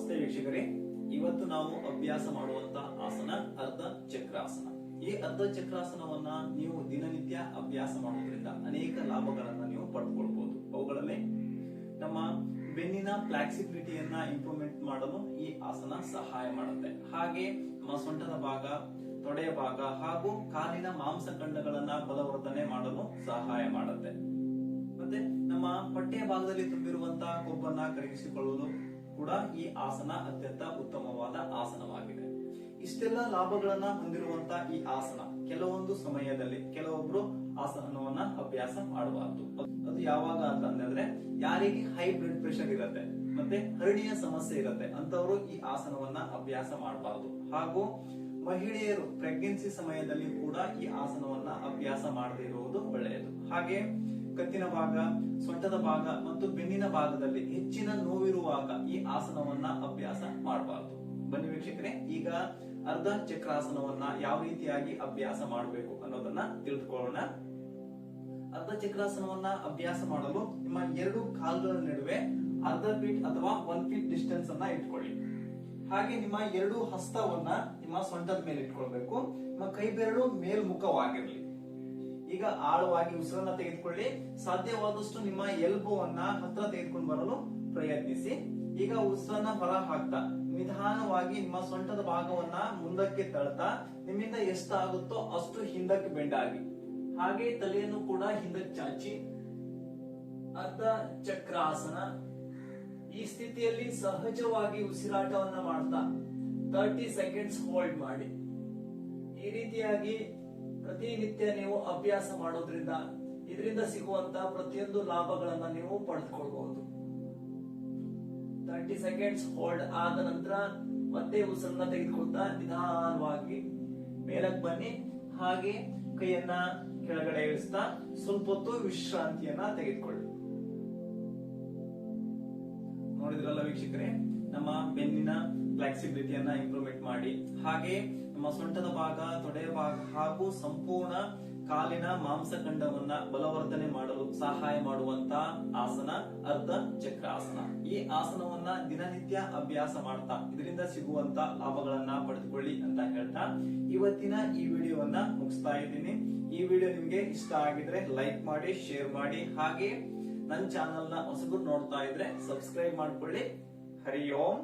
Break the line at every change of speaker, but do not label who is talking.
ನಮಸ್ತೆ ವೀಕ್ಷಕರೇ. ಇವತ್ತು ನಾವು ಅಭ್ಯಾಸ ಮಾಡುವಂತ ಆಸನ ಅರ್ಧ ಚಕ್ರಾಸನ. ಈ ಅರ್ಧ ಚಕ್ರಾಸನವನ್ನ ನೀವು ದಿನನಿತ್ಯ ಅಭ್ಯಾಸ ಮಾಡೋದ್ರಿಂದ ಅನೇಕ ಲಾಭಗಳನ್ನ ನೀವು ಪಡ್ಕೊಳ್ಬಹುದು ಅವುಗಳಲ್ಲಿ ನಮ್ಮ ಬೆನ್ನಿನ ಫ್ಲಾಕ್ಸಿಬಿಲಿಟಿಯನ್ನ ಇಂಪ್ರೂವ್ಮೆಂಟ್ ಮಾಡಲು ಈ ಆಸನ ಸಹಾಯ ಮಾಡುತ್ತೆ. ಹಾಗೆ ನಮ್ಮ ಸೊಂಟದ ಭಾಗ, ತೊಡೆಯ ಭಾಗ ಹಾಗೂ ಕಾಲಿನ ಮಾಂಸಖಂಡಗಳನ್ನ ಬಲವರ್ಧನೆ ಮಾಡಲು ಸಹಾಯ ಮಾಡುತ್ತೆ. ಮತ್ತೆ ನಮ್ಮ ಪಠ್ಯ ಭಾಗದಲ್ಲಿ ತುಂಬಿರುವಂತಹ ಕೊಬ್ಬನ್ನ ಕರಗಿಸಿಕೊಳ್ಳಲು ಕೂಡ ಈ ಆಸನ ಅತ್ಯಂತ ಉತ್ತಮವಾದ ಆಸನವಾಗಿದೆ. ಇಷ್ಟೆಲ್ಲ ಲಾಭಗಳನ್ನ ಹೊಂದಿರುವಂತ ಈ ಆಸನ ಕೆಲವೊಂದು ಸಮಯದಲ್ಲಿ ಕೆಲವೊಬ್ರು ಆಸನವನ್ನ ಅಭ್ಯಾಸ ಮಾಡಬಾರ್ದು. ಅದು ಯಾವಾಗ ಅಂತಂದ್ರೆ ಯಾರಿಗೆ ಹೈ ಬ್ಲಡ್ ಪ್ರೆಷರ್ ಇರುತ್ತೆ ಮತ್ತೆ ಹರಣಿಯ ಸಮಸ್ಯೆ ಇರುತ್ತೆ ಅಂತವರು ಈ ಆಸನವನ್ನ ಅಭ್ಯಾಸ ಮಾಡಬಾರ್ದು. ಹಾಗೂ ಮಹಿಳೆಯರು ಪ್ರೆಗ್ನೆನ್ಸಿ ಸಮಯದಲ್ಲಿ ಕೂಡ ಈ ಆಸನವನ್ನ ಅಭ್ಯಾಸ ಮಾಡದೇ ಇರುವುದು ಒಳ್ಳೆಯದು. ಹಾಗೆ ಕತ್ತಿನ ಭಾಗ, ಸೊಂಟದ ಭಾಗ ಮತ್ತು ಬೆನ್ನಿನ ಭಾಗದಲ್ಲಿ ಹೆಚ್ಚಿನ ನೋವಿರುವಾಗ ಈ ಆಸನವನ್ನ ಅಭ್ಯಾಸ ಮಾಡಬಾರದು. ಬನ್ನಿ ವೀಕ್ಷಕರೇ, ಈಗ ಅರ್ಧ ಚಕ್ರಾಸನವನ್ನ ಯಾವ ರೀತಿಯಾಗಿ ಅಭ್ಯಾಸ ಮಾಡಬೇಕು ಅನ್ನೋದನ್ನ ತಿಳಿದುಕೊಳ್ಳೋಣ. ಅರ್ಧ ಚಕ್ರಾಸನವನ್ನ ಅಭ್ಯಾಸ ಮಾಡಲು ನಿಮ್ಮ ಎರಡು ಕಾಲುಗಳ ನಡುವೆ ಅರ್ಧ ಫೀಟ್ ಅಥವಾ ಒನ್ ಫೀಟ್ ಡಿಸ್ಟೆನ್ಸ್ ಅನ್ನ ಇಟ್ಕೊಳ್ಳಿ. ಹಾಗೆ ನಿಮ್ಮ ಎರಡು ಹಸ್ತವನ್ನ ನಿಮ್ಮ ಸೊಂಟದ ಮೇಲೆ ಇಟ್ಕೊಳ್ಬೇಕು. ನಿಮ್ಮ ಕೈ ಬೆರಳು ಮೇಲ್ಮುಖವಾಗಿರ್ಲಿ. ಈಗ ಆಳವಾಗಿ ಉಸಿರನ್ನ ತೆಗೆದುಕೊಳ್ಳಿ. ಸಾಧ್ಯವಾದಷ್ಟು ನಿಮ್ಮ ಎಲ್ಬೋವನ್ನ ಹತ್ರ ತೆಗೆದುಕೊಂಡು ಬರಲು ಪ್ರಯತ್ನಿಸಿ. ಈಗ ಉಸಿರನ್ನ ಹೊರ ಹಾಕ್ತಾ, ನಿಧಾನವಾಗಿ ನಿಮ್ಮ ಸೊಂಟದ ಭಾಗವನ್ನ ಮುಂದಕ್ಕೆ ತಳ್ತಾ, ನಿಮ್ಮಿಂದ ಎಷ್ಟಾಗುತ್ತೋ ಅಷ್ಟು ಹಿಂದಕ್ಕೆ ಬೆಂಡಾಗಿ ಹಾಗೆ ತಲೆಯನ್ನು ಕೂಡ ಹಿಂದಕ್ಕೆ ಚಾಚಿ, ಅರ್ಧ ಚಕ್ರಾಸನ ಈ ಸ್ಥಿತಿಯಲ್ಲಿ ಸಹಜವಾಗಿ ಉಸಿರಾಟವನ್ನ ಮಾಡ್ತಾ ತರ್ಟಿ ಸೆಕೆಂಡ್ಸ್ ಹೋಲ್ಡ್ ಮಾಡಿ. ಈ ರೀತಿಯಾಗಿ ಪ್ರತಿನಿತ್ಯ ನೀವು ಅಭ್ಯಾಸ ಮಾಡೋದ್ರಿಂದ ಇದರಿಂದ ಸಿಗುವಂತ ಪ್ರತಿಯೊಂದು ಲಾಭಗಳನ್ನ ನೀವು ಪಡೆದುಕೊಳ್ಬಹುದು. ತರ್ಟಿ ಸೆಕೆಂಡ್ಸ್ ಹೋಲ್ಡ್ ಆದ ನಂತರ ಮತ್ತೆ ಉಸಿರನ್ನ ತೆಗೆದುಕೊಳ್ತಾ ನಿಧಾನವಾಗಿ ಮೇಲಕ್ಕೆ ಬನ್ನಿ. ಹಾಗೆ ಕೈಯನ್ನ ಕೆಳಗಡೆ ಇಳಿಸ್ತಾ ಸ್ವಲ್ಪ ಹೊತ್ತು ವಿಶ್ರಾಂತಿಯನ್ನ ತೆಗೆದುಕೊಳ್ಳಿ. ನೋಡಿದ್ರಲ್ಲ ವೀಕ್ಷಕರೇ, ನಮ್ಮ ಬೆನ್ನಿನ ಫ್ಲೆಕ್ಸಿಬಿಲಿಟಿಯನ್ನ ಇಂಪ್ರೂವ್ಮೆಂಟ್ ಮಾಡಿ. ಹಾಗೆ ನಮ್ಮ ಸೊಂಟದ ಭಾಗ, ತೊಡೆಯ ಭಾಗ ಹಾಗೂ ಸಂಪೂರ್ಣ ಕಾಲಿನ ಮಾಂಸಖಂಡವನ್ನ ಬಲವರ್ಧನೆ ಮಾಡಲು ಸಹಾಯ ಮಾಡುವಂತ ಆಸನ, ಅರ್ಧ ಚಕ್ರಾಸನ. ಈ ಆಸನವನ್ನ ದಿನನಿತ್ಯ ಅಭ್ಯಾಸ ಮಾಡ್ತಾ, ಇದರಿಂದ ಸಿಗುವಂತ ಲಾಭಗಳನ್ನ ಪಡೆದುಕೊಳ್ಳಿ ಅಂತ ಹೇಳ್ತಾ ಇವತ್ತಿನ ಈ ವಿಡಿಯೋವನ್ನ ಮುಗಿಸ್ತಾ ಇದ್ದೀನಿ. ಈ ವಿಡಿಯೋ ನಿಮ್ಗೆ ಇಷ್ಟ ಆಗಿದ್ರೆ ಲೈಕ್ ಮಾಡಿ, ಶೇರ್ ಮಾಡಿ, ಹಾಗೆ ನನ್ನ ಚಾನೆಲ್ನ ಹೊಸಬರು ನೋಡ್ತಾ ಇದ್ರೆ ಸಬ್ಸ್ಕ್ರೈಬ್ ಮಾಡ್ಕೊಳ್ಳಿ. ಹರಿ ಓಂ.